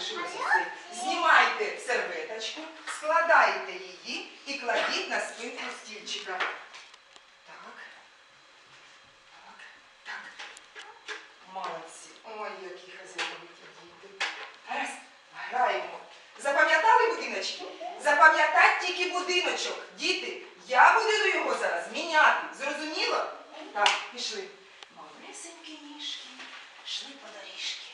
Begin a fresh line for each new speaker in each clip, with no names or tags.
лишилося все. Знімайте серветочку, складайте її і кладіть на спинку стільчика. Так. Так. Так. Молодці. Ой, які хазяївки діти. Гаразд, граємо. Запам'ятали будиночки? Запам'ятать тільки будиночок. Діти, я буду його зараз міняти. Зрозуміло? Так, пішли. Малесенькі ніжки, йшли по доріжки.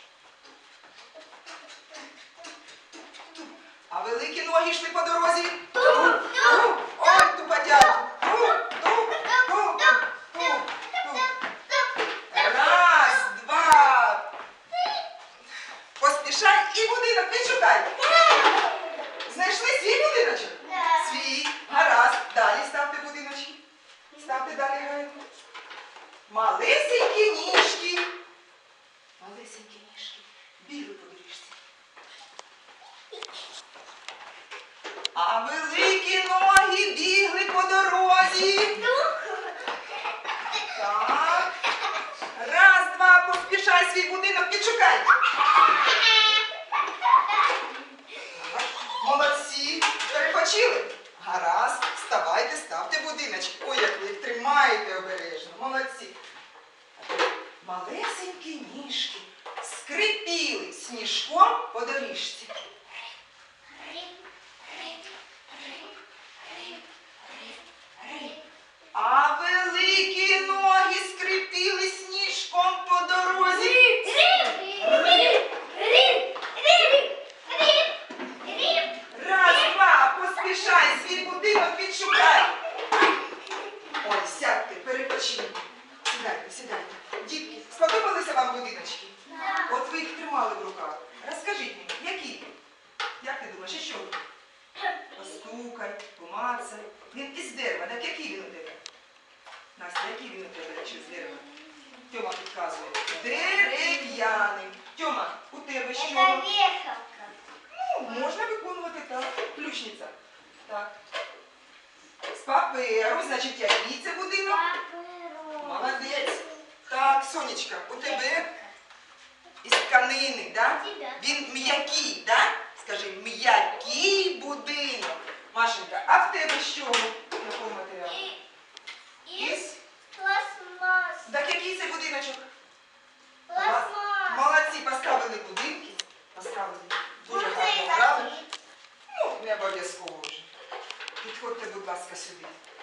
А великі ноги йшли по дорозі. Туп-туп. Ой, туп-туп, туп-туп. Раз, два. Поспішай і будинок відшукай. Знайшли свій будиночок? Свій. Гаразд. Далі ставте будиночки.
Ставте
далі граємо. Малесенькі ніжки. Малесенькі ніжки. Бігли по доріжці. А великі ноги бігли по дорозі. Так. Раз, два, поспішай свій будинок, відшукай. Так, Молодці, перепочили. Гаразд, вставайте, ставте будиночки. Ой, як ви тримаєте обережно. Молодці. Малесенькі ніжки скрипіли сніжком по доріжці. А великі ноги скрипіли сніжком по дорозі. Раз, два, поспішай, свій будинок відшукай. Ой, сядьте. Сідайте, сідайте. Дітки, сподобалися вам будиночки? От ви їх тримали в руках. Розкажіть мені, які? Як ти думаєш, що? Постукай, помацай. Він із дерева, так який він у тебе? Настя, який він у тебе, якщо з дерева? Тьома підказує. Дерев'яний. Тьома, у тебе що? паперу, значить, який це будинок?
Молодець.
Так, сонечка, у тебе із тканини, да?
Він
м'який, да? Скажи, м'який будинок. Машенька, а в тебе що? Якого матеріалу?
Із пластмас.
Так який це будиночок?
Пластмас.
Молодці, поставили будинки. Поставили. Дуже гарно грали. Ну, не обов'язково вже. Vasco Subir.